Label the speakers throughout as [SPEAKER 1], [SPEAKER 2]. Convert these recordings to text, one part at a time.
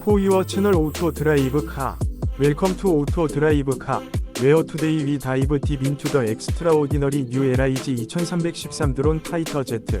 [SPEAKER 1] 포유어 채널 오토 드라이브 카. 웰컴 투 오토 드라이브 카. 웨어 투데이 위 다이브 딥 인투 더 엑스트라오디너리 뉴 LIG 2313 드론 파이터 제트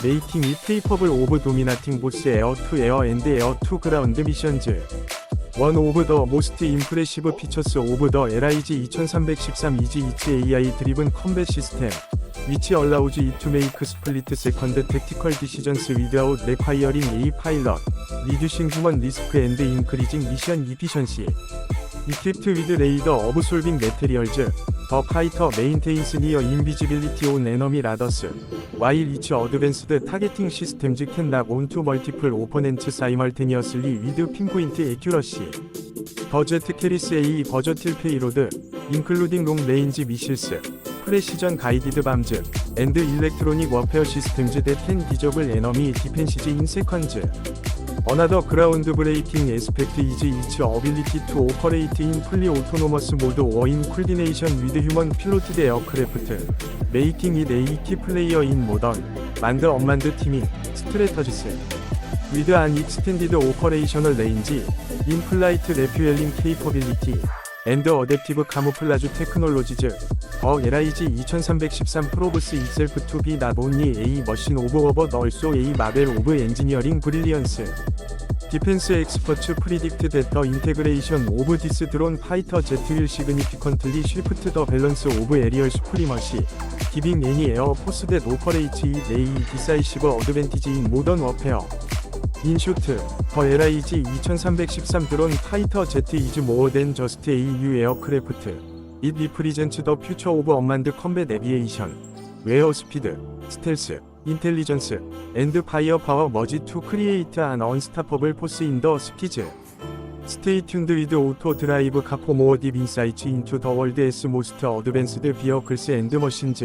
[SPEAKER 1] 파이터 제트 버단 오토노머스 드론 파이터 대 컴바인스 스테이트 오브 더 아트 스텔스 디자인 아티피셜 인텔리전스 앤드 넥스트 제너레이션 웨폰이 인투 원 파워풀 머신 빌트 위드 커팅 엣지 에어로디나믹스 디스 제트 이즈 엔지니어드 포 하이 매누브러빌리티 앳 슈퍼소닉 스피즈 앤드 더 모스트 임프레시브 피처스 오브 더 LIG 2313 이지 이츠 AI 드리븐 컴뱃 시스템 which allows it to make split second tactical decisions without requiring a payload, including long-range missiles, precision guided bombs, and electronic warfare systems that can disable enemy defenses in seconds. Another groundbreaking aspect is its ability to operate in fully autonomous mode or in coordination with human piloted aircraft, making it a key player in modern, manned unmanned teaming strategies. With an extended operational range, in-flight refueling capability, and adaptive camouflage technologies, the LIG 2313 proves itself to be not only a machine of war but also a brilliance. Defense experts predict that the integration of this drone fighter jet will significantly shift the balance of aerial supremacy, giving any air force that operates it a decisive advantage in modern short, the LIG 2313 drone fighter jet is more than just a new aircraft. It represents the future of unmanned combat aviation, where speed, stealth, intelligence, and firepower merge to create an unstoppable force in the skies. Stay tuned with Auto Drive Car for more deep insights into the world's most advanced vehicles and machines.